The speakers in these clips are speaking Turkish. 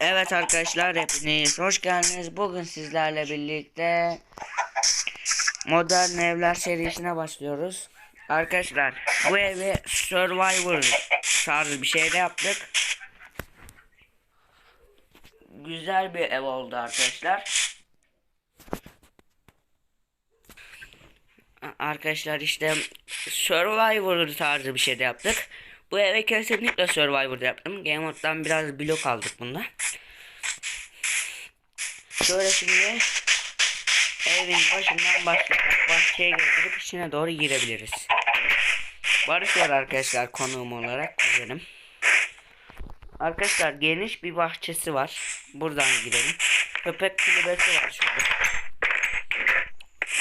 Evet arkadaşlar hepiniz hoş geldiniz. Bugün sizlerle birlikte Modern Evler serisine başlıyoruz. Arkadaşlar bu evi Survivor tarzı bir şeyde yaptık. Güzel bir ev oldu arkadaşlar. Arkadaşlar işte Survivor tarzı bir şey de yaptık. Bu eve kesinlikle Survivor yaptım. Game Mode'dan biraz blok aldık bunda. Şöyle şimdi evin başından başlayarak bahçeye gezdirip içine doğru girebiliriz. Barış var arkadaşlar konuğum olarak kuzenim. Arkadaşlar geniş bir bahçesi var. Buradan girelim. Köpek kulübesi var şurada.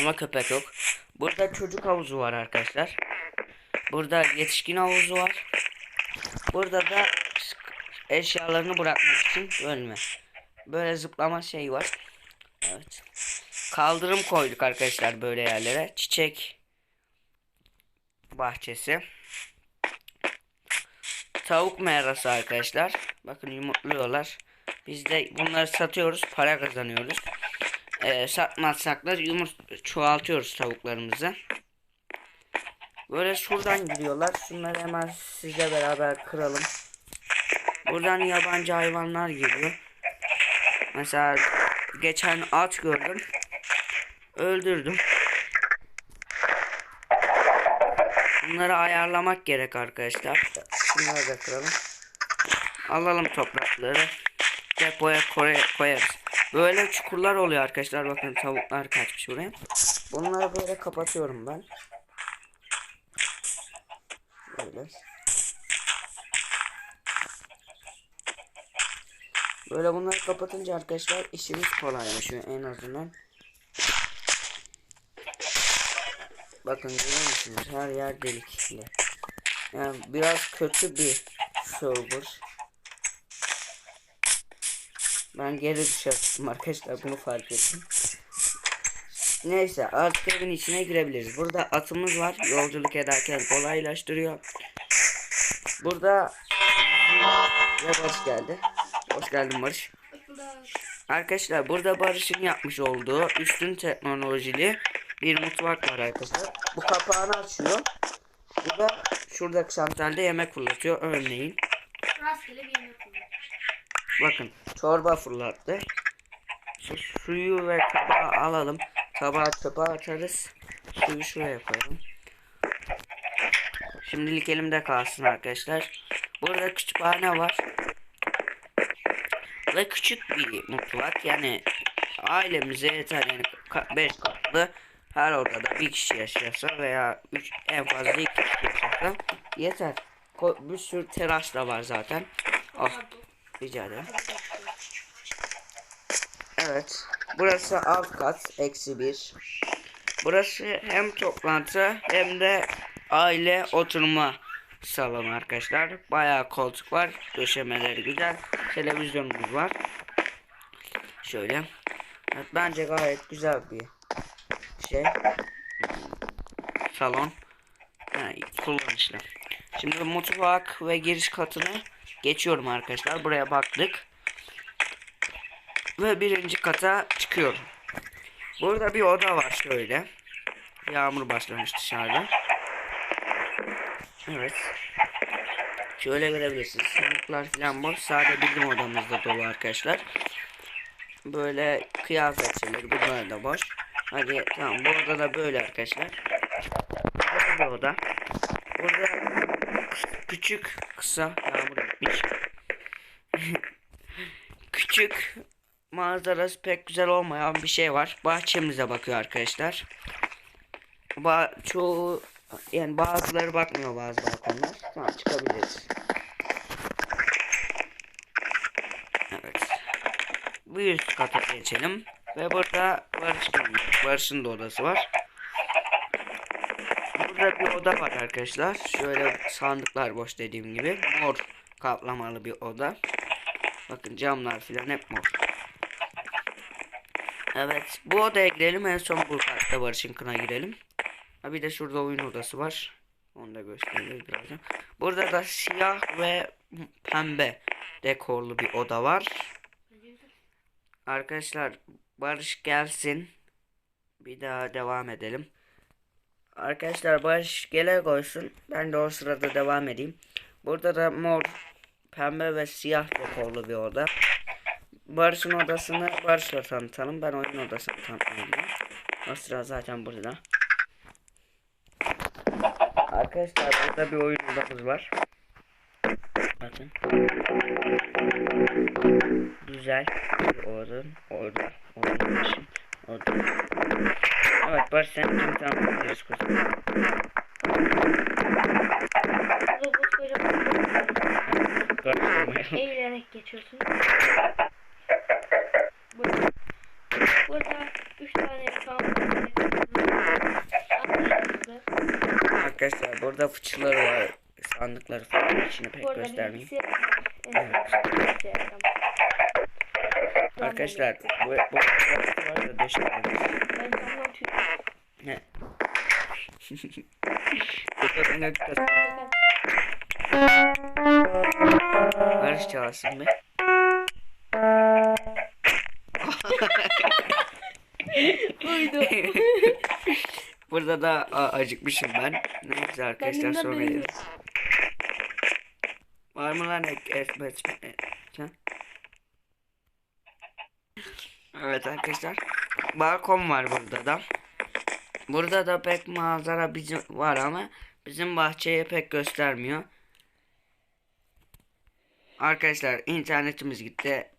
Ama köpek yok. Burada çocuk havuzu var arkadaşlar. Burada yetişkin havuzu var. Burada da eşyalarını bırakmak için bölme. Böyle zıplama şey var. Evet. Kaldırım koyduk arkadaşlar böyle yerlere. Çiçek bahçesi. Tavuk merası arkadaşlar. Bakın yumurtluyorlar. Biz de bunları satıyoruz. Para kazanıyoruz. Ee, satmazsak da yumurt çoğaltıyoruz tavuklarımızı. Böyle şuradan giriyorlar. Şunları hemen sizle beraber kıralım. Buradan yabancı hayvanlar giriyor. Mesela geçen at gördüm. Öldürdüm. Bunları ayarlamak gerek arkadaşlar. Şunları da kıralım. Alalım toprakları. Depoya koy- koyarız. Böyle çukurlar oluyor arkadaşlar. Bakın tavuklar kaçmış buraya. Bunları böyle kapatıyorum ben. Böyle. Böyle bunları kapatınca arkadaşlar işimiz kolaylaşıyor en azından. Bakın görüyor musunuz? Her yer delikli. Yani biraz kötü bir server. Ben geri düşerdim arkadaşlar bunu fark ettim. Neyse artık evin içine girebiliriz. Burada atımız var. Yolculuk ederken kolaylaştırıyor. Burada ve Barış geldi. Hoş geldin Barış. Arkadaşlar burada Barış'ın yapmış olduğu üstün teknolojili bir mutfak var arkadaşlar. Bu kapağını açıyor. Bu da şuradaki santralde yemek fırlatıyor örneğin. Rastgele bir yemek. Bakın çorba fırlattı. Şu suyu ve tabağı alalım. Tabağı çöpe atarız. Suyu şuraya koyalım. Şimdilik elimde kalsın arkadaşlar. Burada kütüphane var. Ve küçük bir mutfak yani ailemize yeter yani 5 katlı her odada bir kişi yaşasa veya üç, en fazla iki kişi yaşasa yeter. Ko- Bir sürü teras da var zaten. Al. Rica ederim. Evet. Burası alt kat. Eksi bir. Burası hem toplantı hem de aile oturma salonu arkadaşlar. Bayağı koltuk var. Döşemeleri güzel. Televizyonumuz var. Şöyle. Evet, bence gayet güzel bir şey. Salon. Ha, kullanışlı. Şimdi mutfak ve giriş katını geçiyorum arkadaşlar. Buraya baktık. Ve birinci kata çıkıyorum. Burada bir oda var şöyle. Yağmur başlamış dışarıda. Evet. Şöyle görebilirsiniz. Sandıklar falan boş. Sadece bizim odamızda dolu arkadaşlar. Böyle kıyafet şeyleri bunlar da boş. Hadi tamam bu oda da böyle arkadaşlar. Burada bir oda. Burada küçük kısa yağmur etmiş. küçük manzarası pek güzel olmayan bir şey var. Bahçemize bakıyor arkadaşlar. Ba çoğu yani bazıları bakmıyor bazı balkonlar. Tamam çıkabiliriz. Evet. Bu üst kata geçelim. Ve burada Barış. Barış'ın da odası var. Burada bir oda var arkadaşlar. Şöyle sandıklar boş dediğim gibi. Mor kaplamalı bir oda. Bakın camlar filan hep mor. Evet. Bu odaya girelim. En son bu kartta Barış'ın kına girelim. Ha bir de şurada oyun odası var. Onu da göstereyim birazdan. Burada da siyah ve pembe dekorlu bir oda var. Arkadaşlar Barış gelsin. Bir daha devam edelim. Arkadaşlar Barış gele koysun. Ben de o sırada devam edeyim. Burada da mor, pembe ve siyah dekorlu bir oda. Barış'ın odasını Barış'la tanıtalım. Ben oyun odasını tanıtmayayım. O sıra zaten burada. Arkadaşlar burada bir oyun odamız var. Bakın. Güzel bir oyun. Orada. Oyun için. Orada. Evet Barış sen kim tanıtabiliriz kuzum? Robot böyle eğilerek geçiyorsun. Burada, burada üç tane kamp Arkadaşlar burada fıçıları var. Sandıkları falan içini pek göstermeyeyim. bilgisayar Arkadaşlar bu bu bu var da döşememiş. Ben camdan tüy. Ne? Barış çalsın be. Buydu. Burada da a, acıkmışım ben. Neyse arkadaşlar sonra yeriz. Var mı lan ek etmez Sen? Evet arkadaşlar. Balkon var burada da. Burada da pek manzara bizim var ama bizim bahçeye pek göstermiyor. Arkadaşlar internetimiz gitti.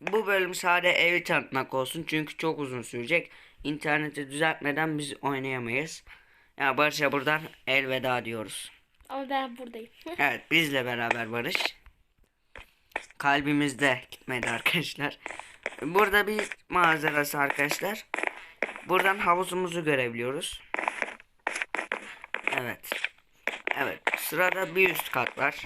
Bu bölüm sadece evi tanıtmak olsun çünkü çok uzun sürecek. İnterneti düzeltmeden biz oynayamayız. Ya Barış'a buradan elveda diyoruz. Ama ben buradayım. Evet bizle beraber Barış. Kalbimizde gitmedi arkadaşlar. Burada bir manzarası arkadaşlar. Buradan havuzumuzu görebiliyoruz. Evet. Evet sırada bir üst kat var.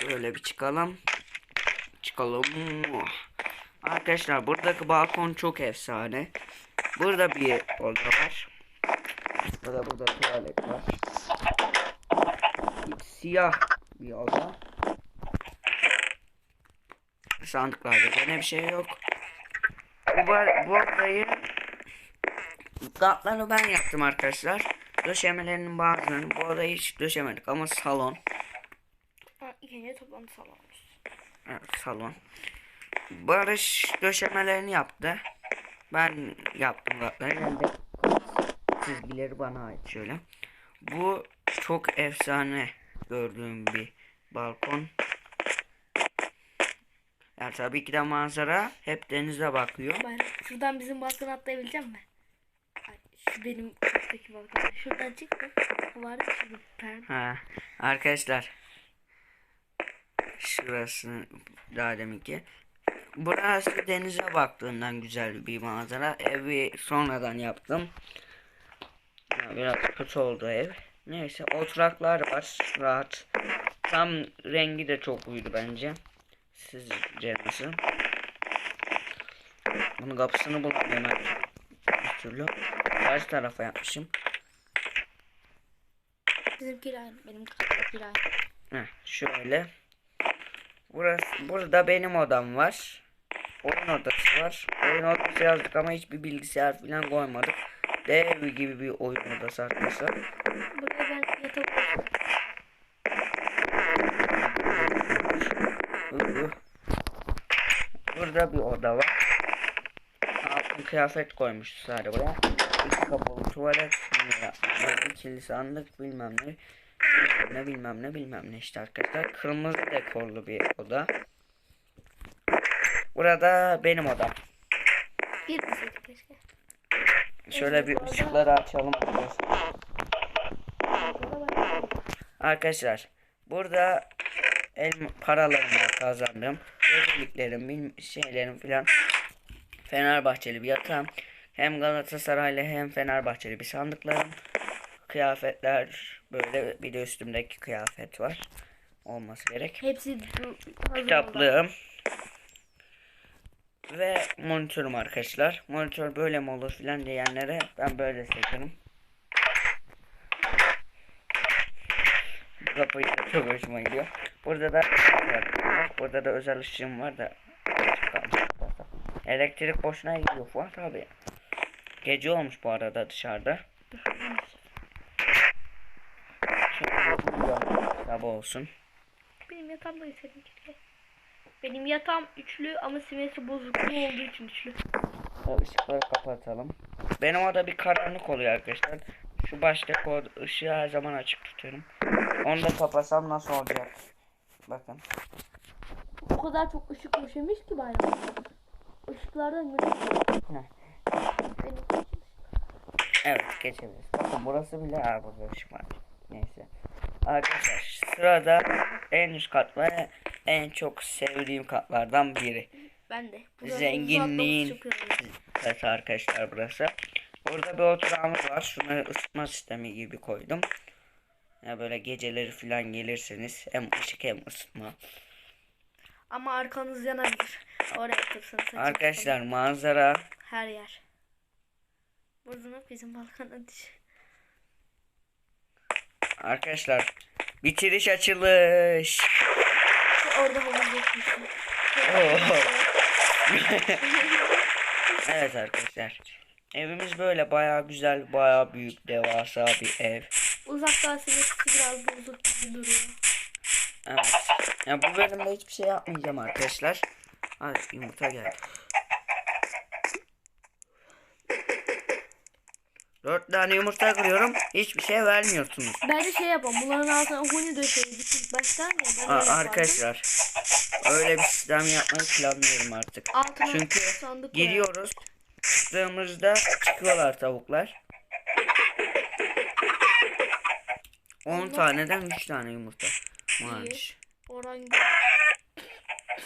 Şöyle bir çıkalım. Çıkalım. Arkadaşlar buradaki balkon çok efsane. Burada bir oda var. Burada burada tuvalet var. Siyah bir oda. Sandıklarda gene bir şey yok. Bu, bu odayı katlarını ben yaptım arkadaşlar. Döşemelerinin bazılarını bu odayı hiç döşemedik ama salon. Ha, İkinci toplantı salonumuz. Evet salon. Barış döşemelerini yaptı. Ben yaptım de çizgileri bana ait şöyle. Bu çok efsane gördüğüm bir balkon. Ya tabii ki de manzara hep denize bakıyor. Ben şuradan bizim balkona atlayabileceğim mi? Şu benim üstteki balkon. Şuradan çık mı? Ben Ha, arkadaşlar. Şurası daha deminki. Burası denize baktığından güzel bir manzara. Evi sonradan yaptım. Ya biraz kötü oldu ev. Neyse oturaklar var. Rahat. Tam rengi de çok uydu bence. Sizce nasıl? Bunun kapısını bulamıyorum ben. Bir türlü. Karşı tarafa yapmışım. bizimkiler. Benim kattakiler aynı. Heh, şöyle. Burası, burada benim odam var. Oyun odası var. Oyun odası yazdık ama hiçbir bilgisayar falan koymadık. Dev gibi bir oyun odası arkadaşlar. Burada ben yatak. Burada bir oda var. Altın kıyafet koymuş sadece buraya. İki kapalı tuvalet, ikili sandık bilmem ne. Bilmem ne bilmem ne bilmem ne işte arkadaşlar. Kırmızı dekorlu bir oda. Burada benim odam. Bir keşke. Şöyle bir ışıkları açalım arkadaşlar. Burada ben- Arkadaşlar burada el paralarımı kazandım. Özelliklerim, bil- şeylerim filan. Fenerbahçeli bir yatağım. Hem Galatasaraylı hem Fenerbahçeli bir sandıklarım. Kıyafetler böyle bir de üstümdeki kıyafet var. Olması gerek. Hepsi hazır. Kitaplığım. Ve monitörüm arkadaşlar. Monitör böyle mi olur filan diyenlere ben böyle seçerim. Kapıyı çok hoşuma gidiyor. Burada da burada da özel ışığım var da. Elektrik boşuna gidiyor Fuat abi. Gece olmuş bu arada dışarıda. Sabah olsun. Benim yatağım da istedim. Benim yatağım üçlü ama simetri bozukluğu olduğu için üçlü. O ışıkları kapatalım. Benim oda bir karanlık oluyor arkadaşlar. Şu baştaki o ışığı her zaman açık tutuyorum. Onu da kapatsam nasıl olacak? Bakın. O kadar çok ışık döşemiş ki bayram. Işıklardan. Benim Evet geçebiliriz. Bakın burası bile burada ışık var. Neyse. Arkadaşlar sırada en üst kat ve en çok sevdiğim katlardan biri. ben de. Buradan Zenginliğin katı arkadaşlar burası. Burada bir oturağımız var. Şunu ısıtma sistemi gibi koydum. Ya böyle geceleri falan gelirseniz hem ışık hem ısıtma. Ama arkanız yanabilir. Oraya otursun. Arkadaşlar manzara sapan Her yer. Buradan bizim balkona düş. arkadaşlar bitiriş açılış. Orada yokmuşsun. Oo. evet arkadaşlar. Evimiz böyle bayağı güzel, bayağı büyük, devasa bir ev. Uzaktan simetrisi biraz bozuk gibi duruyor. Evet. Ya bu bölümde hiçbir şey yapmayacağım arkadaşlar. Hadi yumurta geldi. Dört tane yumurta kırıyorum. Hiçbir şey vermiyorsunuz. Ben de şey yapalım. Bunların altına huni döşeydik ilk baştan ya. Ben Aa, öyle arkadaşlar. Öyle bir sistem yapmayı planlıyorum artık. Altına Çünkü. Giriyoruz. Çıktığımızda çıkıyorlar tavuklar. 10 taneden 3 tane yumurta. Oran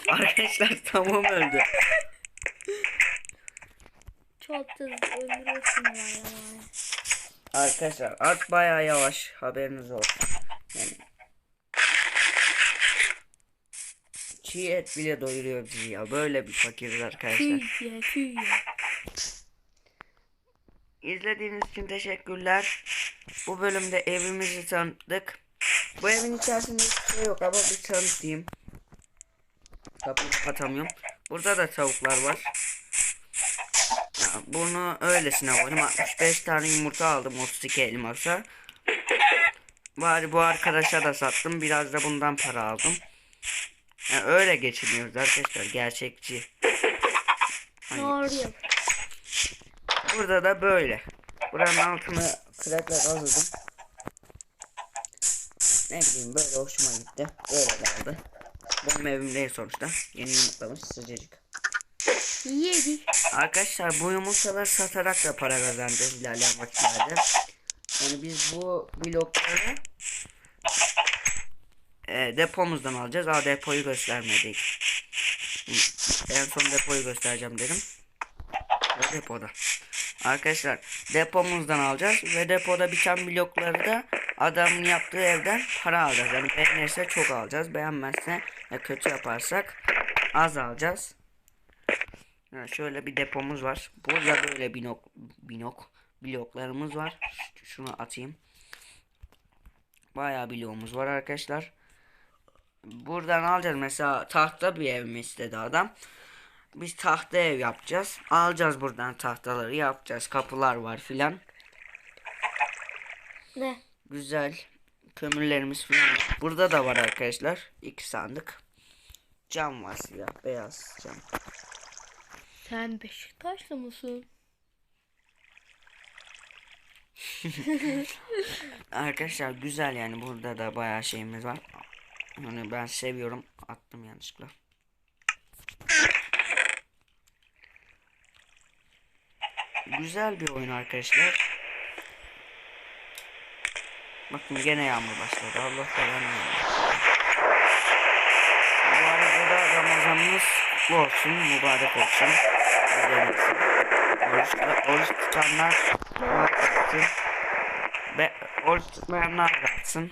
Arkadaşlar tamam öldü. Çok hızlı öldürüyorsun ya. Arkadaşlar at bayağı yavaş haberiniz olsun. Yani çiğ et bile doyuruyor bizi ya. Böyle bir fakiriz arkadaşlar. Ye ye. İzlediğiniz için teşekkürler. Bu bölümde evimizi tanıttık. Bu evin içerisinde hiçbir şey yok ama bir tanıtayım. Kapıyı kapatamıyorum. Burada da tavuklar var. Bunu öylesine koydum. 65 tane yumurta aldım 32 elmasa. Bari bu arkadaşa da sattım. Biraz da bundan para aldım. Ya, öyle geçiniyoruz arkadaşlar. Gerçekçi. Doğru. Burada da böyle. Buranın altını krekle kazıdım. Ne bileyim böyle hoşuma gitti. Böyle kaldı. Benim evim değil sonuçta. Yeni yumurtlamış sıcacık. Yedik. Arkadaşlar bu yumurtaları satarak da para kazanacağız ilerleyen vakitlerde. Yani biz bu blokları e, depomuzdan alacağız. Aa depoyu göstermedik. En son depoyu göstereceğim dedim. O depoda. Arkadaşlar depomuzdan alacağız ve depoda biten blokları da adamın yaptığı evden para alacağız. Yani beğenirse çok alacağız. Beğenmezse ya kötü yaparsak az alacağız. Şöyle bir depomuz var. Burada böyle binok binok bloklarımız var. Şunu atayım. Bayağı bloğumuz var arkadaşlar. Buradan alacağız mesela tahta bir ev mi istedi adam. Biz tahta ev yapacağız. Alacağız buradan tahtaları yapacağız. Kapılar var filan. Ne? Güzel. Kömürlerimiz filan. Burada da var arkadaşlar. İki sandık. Cam var siyah beyaz cam. Sen Beşiktaşlı mısın? Arkadaşlar güzel yani burada da bayağı şeyimiz var. Hani ben seviyorum. Attım yanlışlıkla. Güzel bir oyun arkadaşlar. Bakın gene yağmur başladı. Allah belanı. Bu arada da Ramazanımız olsun, mübarek olsun. Olsun. Oruç, oruç tutanlar dua etsin. Ve oruç tutmayanlar atsın.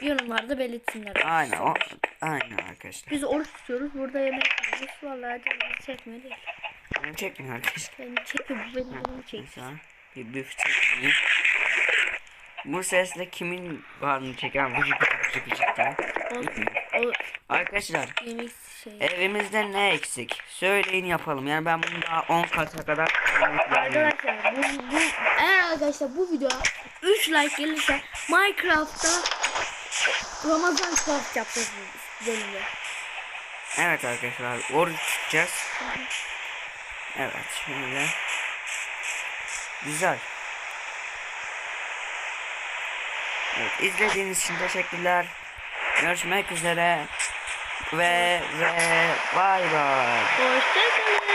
Yorumlarda belirtsinler. Aynen o. Aynen arkadaşlar. Biz oruç tutuyoruz. Burada yemek yiyoruz. Vallahi canımız çekmiyor değil. Beni çekmiyor arkadaşlar. Beni çekiyor. Bu benim canımı çekiyor. Bir büf çekmeyeyim. Bu sesle kimin varını çeken vıcık vıcık vıcık Arkadaşlar yemek şey. evimizde ne eksik? Söyleyin yapalım. Yani ben bunu daha 10 kata kadar Arkadaşlar bu, bu eğer arkadaşlar bu videoya 3 like gelirse Minecraft'ta Ramazan craft yapacağız bölümde. Evet arkadaşlar oruç tutacağız. Evet şöyle. Güzel. Evet izlediğiniz için teşekkürler. Görüşmek üzere. Ve ve bay bay. Hoşçakalın.